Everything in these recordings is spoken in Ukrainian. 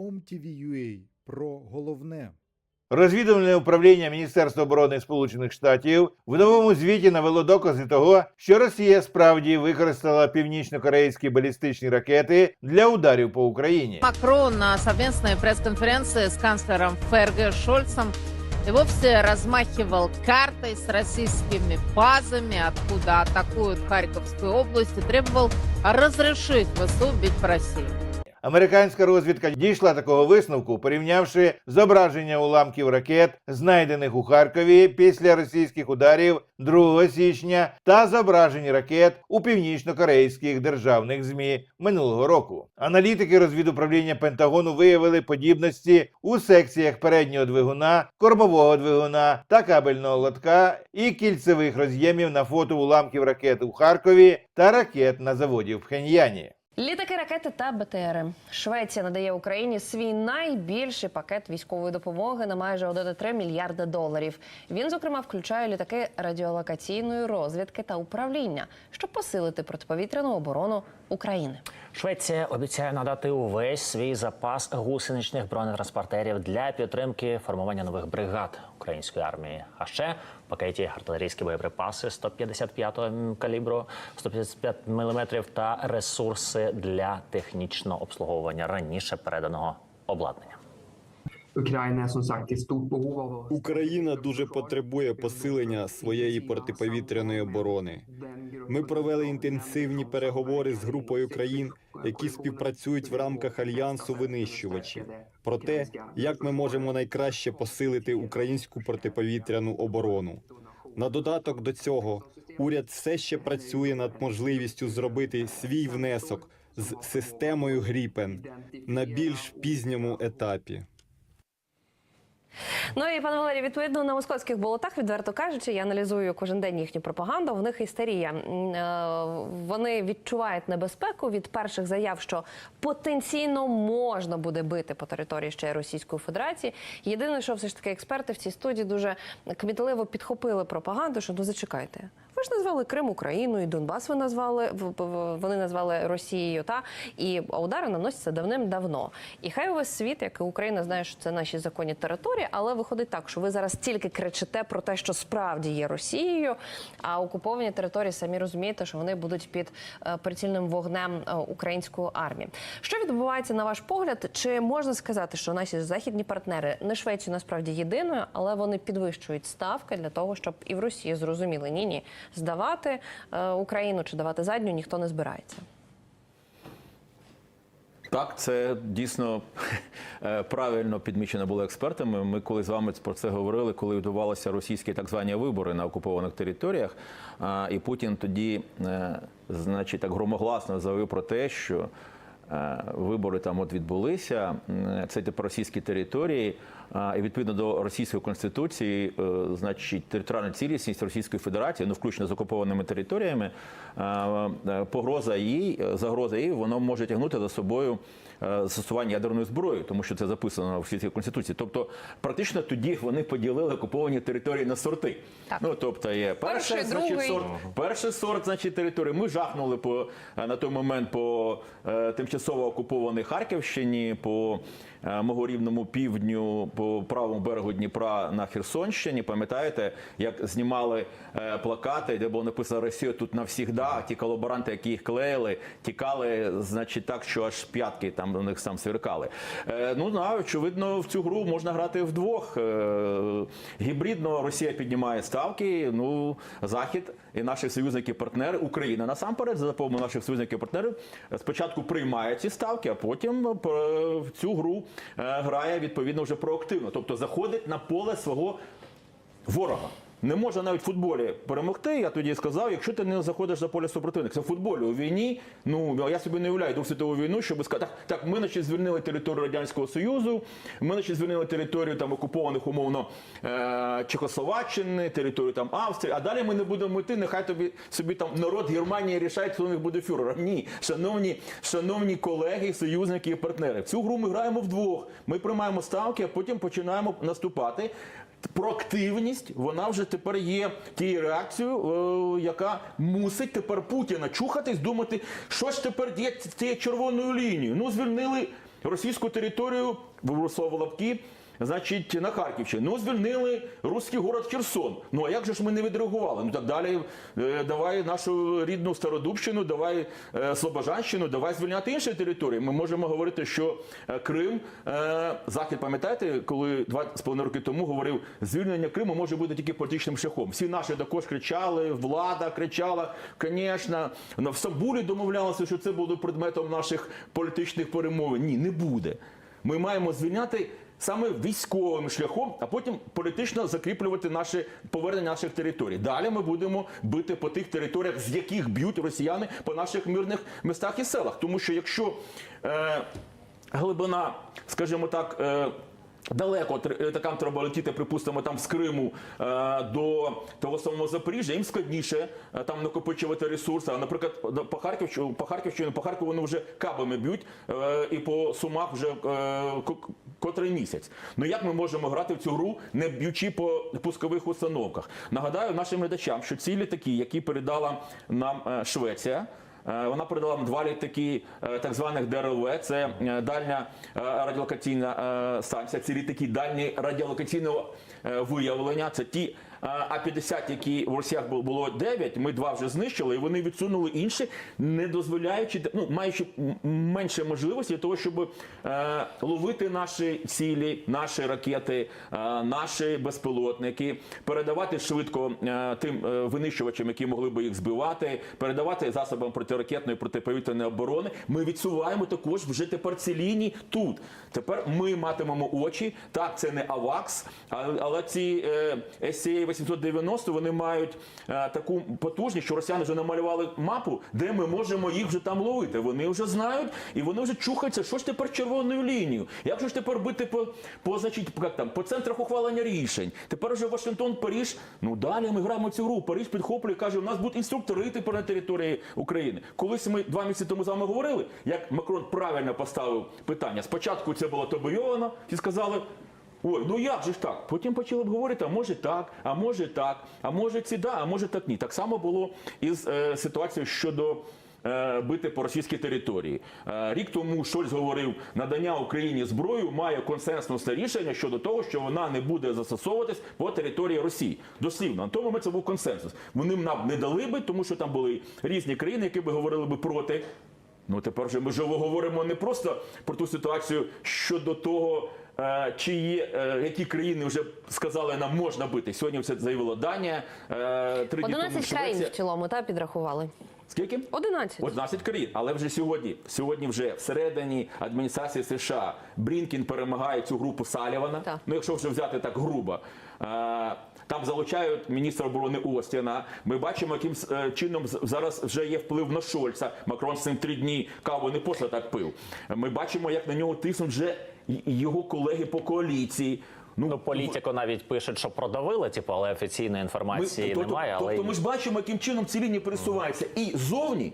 OMTV.ua про головне. Розвідувальне управління Міністерства оборони Сполучених Штатів в новому звіті навело докази того, що Росія справді використала північно-корейські балістичні ракети для ударів по Україні. Макрон на совместной пресс-конференции с канцлером ФРГ Шольцем и вовсе размахивал картой с российскими базами, откуда атакуют Харьковскую область, и требовал разрешить ВСУ бить по России. Американська розвідка дійшла такого висновку, порівнявши зображення уламків ракет, знайдених у Харкові після російських ударів 2 січня, та зображень ракет у північно-корейських державних змі минулого року. Аналітики розвідуправління Пентагону виявили подібності у секціях переднього двигуна, кормового двигуна та кабельного лотка і кільцевих роз'ємів на фото уламків ракет у Харкові та ракет на заводі в Пхеньяні. Літаки, ракети та БТРи. Швеція надає Україні свій найбільший пакет військової допомоги на майже 1,3 мільярда доларів. Він, зокрема, включає літаки радіолокаційної розвідки та управління, щоб посилити протиповітряну оборону України. Швеція обіцяє надати увесь свій запас гусеничних бронетранспортерів для підтримки формування нових бригад української армії. А ще пакеті артилерійські боєприпаси 155-го калібру, 155 мм та ресурси для технічного обслуговування раніше переданого обладнання. Україна дуже потребує посилення своєї протиповітряної оборони. Ми провели інтенсивні переговори з групою країн, які співпрацюють в рамках альянсу винищувачів, про те, як ми можемо найкраще посилити українську протиповітряну оборону. На додаток до цього, уряд все ще працює над можливістю зробити свій внесок з системою Гріпен на більш пізньому етапі. Ну і пане Валерій, відповідно на московських болотах, відверто кажучи, я аналізую кожен день їхню пропаганду. В них істерія. Е, Вони відчувають небезпеку від перших заяв, що потенційно можна буде бити по території ще Російської Федерації. Єдине, що все ж таки експерти в цій студії дуже кмітливо підхопили пропаганду, що ну зачекайте. Ви ж назвали Крим Україною, Донбас ви назвали вони назвали Росією, та і удари наносяться давним-давно. І хай увесь світ, як і Україна, знає, що це наші законні території, але виходить так, що ви зараз тільки кричите про те, що справді є Росією, а окуповані території самі розумієте, що вони будуть під е, прицільним вогнем е, української армії. Що відбувається на ваш погляд? Чи можна сказати, що наші західні партнери не Швецію насправді єдиною, але вони підвищують ставки для того, щоб і в Росії зрозуміли ні, ні, здавати е, Україну чи давати задню ніхто не збирається. Так, це дійсно е, правильно підмічено було експертами. Ми коли з вами про це говорили, коли відбувалися російські так звані вибори на окупованих територіях. І Путін тоді, е, значить, так громогласно заявив про те, що вибори там от відбулися. Це тепер російські території. І відповідно до російської конституції, е, значить, територіальна цілісність Російської Федерації, ну включно з окупованими територіями, е, е, погроза їй, загроза їй, воно може тягнути за собою застосування ядерної зброї, тому що це записано в російській конституції. Тобто, практично тоді вони поділили окуповані території на сорти. Так. Ну тобто є перший, Перший, значить, другий. сорт, перший сорт, значить, території. Ми жахнули по на той момент по тимчасово окупованій Харківщині, по мого рівному півдню, по правому берегу Дніпра на Херсонщині. Пам'ятаєте, як знімали е, плакати, де було написано Росія тут навсігда. Ті колаборанти, які їх клеїли, тікали, значить, так, що аж п'ятки там у них сам сверкали. Е, ну да, очевидно, в цю гру можна грати вдвох. Е, гібридно Росія піднімає ставки. Ну, Захід і наші союзники, партнери, Україна насамперед, за допомогою наших союзників партнерів, спочатку приймає ці ставки, а потім е, в цю гру е, грає відповідно вже проактивно, тобто заходить на поле свого ворога. Не можна навіть в футболі перемогти. Я тоді сказав, якщо ти не заходиш за поле супротивника. Це в футболі у війні. Ну я собі не уявляю Другу світову війну, щоб сказати, так, так, ми значить, звільнили територію радянського союзу, ми значить, звільнили територію там окупованих умовно е- Чехословаччини, територію там Австрії. А далі ми не будемо йти. Нехай тобі собі там народ Германії рішає, хто в них буде фюрером. Ні, шановні, шановні колеги, союзники і партнери. Цю гру ми граємо вдвох. Ми приймаємо ставки, а потім починаємо наступати проактивність, вона вже тепер є тією реакцією, е, яка мусить тепер Путіна чухатись, думати, що ж тепер є цією червоною лінією. Ну, звільнили російську територію в слово лапки. Значить, на Харківщині. Ну, звільнили руський город Херсон. Ну а як же ж ми не відреагували? Ну так далі е, давай нашу рідну Стародубщину, давай е, Слобожанщину, давай звільняти інші території. Ми можемо говорити, що е, Крим, Захід, пам'ятаєте, коли два з половиною роки тому говорив, звільнення Криму може бути тільки політичним шляхом. Всі наші також кричали, влада кричала, звісно, в Стамбулі домовлялися, що це буде предметом наших політичних перемовин. Ні, не буде. Ми маємо звільняти саме військовим шляхом, а потім політично закріплювати наше повернення наших територій. Далі ми будемо бити по тих територіях, з яких б'ють росіяни по наших мирних містах і селах. Тому що якщо е, глибина, скажімо так. Е, Далеко тр- там треба летіти, припустимо, там з Криму е, до того самого Запоріжжя. Їм складніше е, там накопичувати ресурси. А наприклад, по Харківщину, по Харківщину, по Харкову вони вже кабами б'ють е, і по Сумах вже е, котрий місяць. Ну як ми можемо грати в цю гру, не б'ючи по пускових установках? Нагадаю нашим глядачам, що ці літаки, які передала нам е, Швеція. Е, Вона передала два літаки е, так званих ДРЛВ. Це дальня радіолокаційна станція. Ці літаки дальні радіолокаційного виявлення. Це ті е, А-50, які в Росіях було 9, Ми два вже знищили, і вони відсунули інші, не дозволяючи, ну маючи менше можливості для того, щоб е, ловити наші цілі, наші ракети, е, наші безпілотники, передавати швидко е, тим винищувачам, які могли би їх збивати, передавати засобам протиракетної протиповітряної оборони. Ми відсуваємо також вже тепер ці лінії тут. Тепер ми матимемо очі. Так, це не АВАКС, але, ці е, 890 вони мають е, таку потужність, що росіяни вже намалювали мапу, де ми можемо їх вже там ловити. Вони вже знають і вони вже чухаються, що ж тепер червоною лінією. Як же ж тепер бити по, по значить, як там, по центрах ухвалення рішень? Тепер вже Вашингтон, Паріж. Ну далі ми граємо цю гру. Паріж підхоплює, каже, у нас будуть інструктори тепер на території України. Колись ми два місяці тому з вами говорили, як Макрон правильно поставив питання. Спочатку це було табойовано, і сказали. Ой, ну як же ж так? Потім почали обговорити, а може так, а може так, а може ці да, а може так ні. Так само було із е, ситуацією щодо е, бити по російській території. Е, рік тому Шольц говорив, надання Україні зброю має консенсусне рішення щодо того, що вона не буде застосовуватись по території Росії. Дослівно, на тому момент це був консенсус. Вони нам не дали би, тому що там були різні країни, які би говорили би проти. Ну тепер же ми вже говоримо не просто про ту ситуацію щодо того, е, чи є е, які країни вже сказали, нам можна бити. Сьогодні це заявила Данія. е, Три дні 11 країн в цілому та підрахували. Скільки? 11. 11 країн, але вже сьогодні, сьогодні вже всередині адміністрації США Брінкін перемагає цю групу Салівана. Так. Ну, якщо вже взяти так грубо. Там залучають міністра оборони Остіна. Ми бачимо, яким чином зараз вже є вплив на Шольца. Макрон з цим три дні каву не просто так пив. Ми бачимо, як на нього тиснуть вже його колеги по коаліції. Ну, політико навіть пишуть, що продавили, типу, але офіційної інформації тобто- немає. Але то ми ж бачимо, яким чином ці лінії пересуваються і зовні,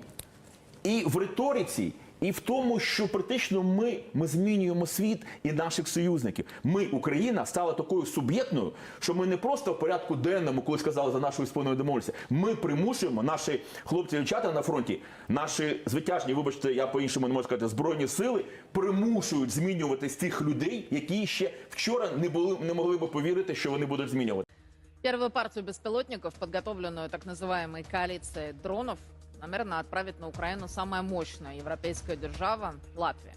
і в риториці, і в тому, що практично ми, ми змінюємо світ і наших союзників. Ми, Україна, стала такою суб'єктною, що ми не просто в порядку денному, коли сказали за нашою спиною домовилися. Ми примушуємо наші хлопці дівчата на фронті, наші звитяжні, вибачте, я по-іншому не можу сказати, збройні сили примушують змінювати з тих людей, які ще вчора не були не могли би повірити, що вони будуть змінювати. Первую партию беспилотников, подготовленную так называемой коалицией дронов, намерена отправить на Украину самая мощная европейская держава – Латвия.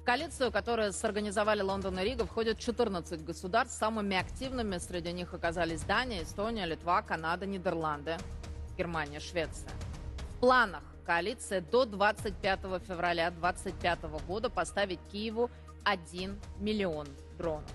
В коалицию, которую сорганизовали Лондон и Рига, входят 14 государств. Самыми активными среди них оказались Дания, Эстония, Литва, Канада, Нидерланды, Германия, Швеция. В планах коалиции до 25 февраля 2025 года поставить Киеву 1 миллион дронов.